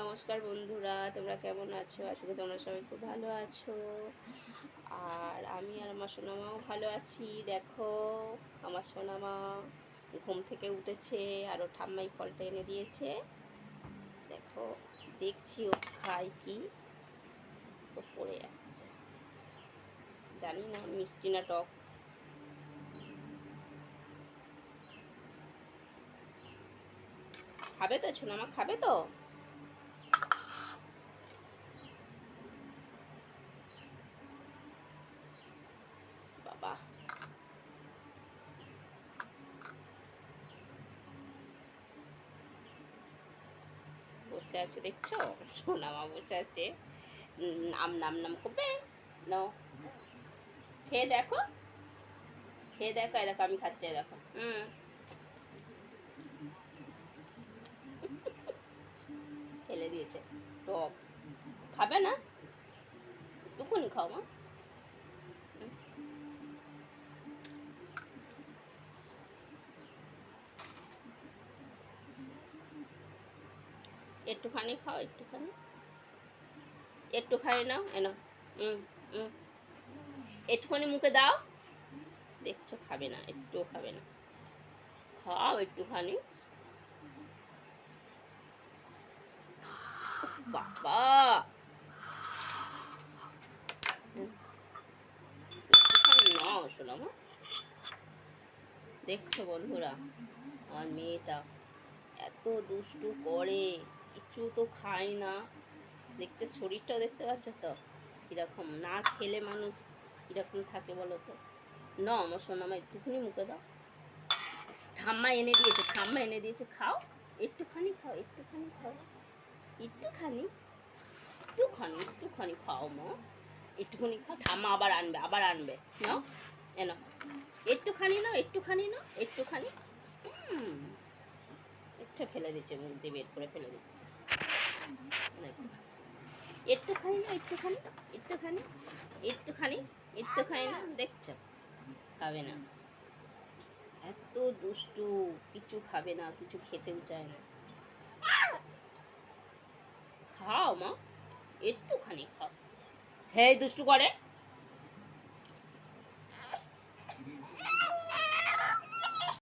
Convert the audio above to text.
নমস্কার বন্ধুরা, তোমরা কেমন আছো? আসলে তোমরা সবাই খুব ভালো আছো। আর আমি আর আমার সোনামাও ভালো আছি। দেখো, আমার সোনামা ঘুম থেকে উঠেছে আর ও ঠাম্মাই ফলটা এনে দিয়েছে। দেখো, দেখছি ও খায় কি? ও পড়ে যাচ্ছে জানি না, মিষ্টি না টক। খাবে তো, সোনামা, খাবে তো বাবা বসে আছে, দেখছ? সোনামা বসে আছে। নাম নাম নাম করবে? নাও। খেয়ে দেখো। খেয়ে দেখো দেখো, আমি খাচ্ছি দেখো। হুম। ফেলে দিয়েছে। টক। খাবে না? একটুকুনি খাও, মা। একটুখানি খাও, একটুখানি। একটুখানি নাও এনো একটুখানি মুখে দাও। দেখছ, খাবে না, একটুও খাবে না। খাও একটুখানি। বাবা। নাও শোনো দেখছ বন্ধুরা, আমার মেয়েটা এত দুষ্টু করে। কিছু তো খায় না। দেখতে শরীরটাও দেখতে পাচ্ছ তো? কীরকম না খেলে মানুষ কীরকম থাকে বলো তো? ন আমার সোনামা একটুখানি মুখে দাও। ঠাম্মা এনে দিয়েছে ঠাম্মা এনে দিয়েছে খাও। একটুখানি খাও একটুখানি খাও। একটুখানি একটুখানি একটুখানি খাও মা। একটুখানি খাও ঠাম্মা আবার আনবে আবার আনবে। নাও এন একটুখানি নাও একটুখানি নাও একটুখানি। উম, একটু ফেলে দিচ্ছে, মুখ বের করে ফেলে দিচ্ছে। দেখো। একটুখানি না, একটুখানি একটুখানি একটুখানি একটুখানি না, দেখছ? খাবে না। এত দুষ্টু, কিছু খাবে না, কিছু খেতেও চায় না। খাও মা, একটুখানি খাও। সেই দুষ্টু করে।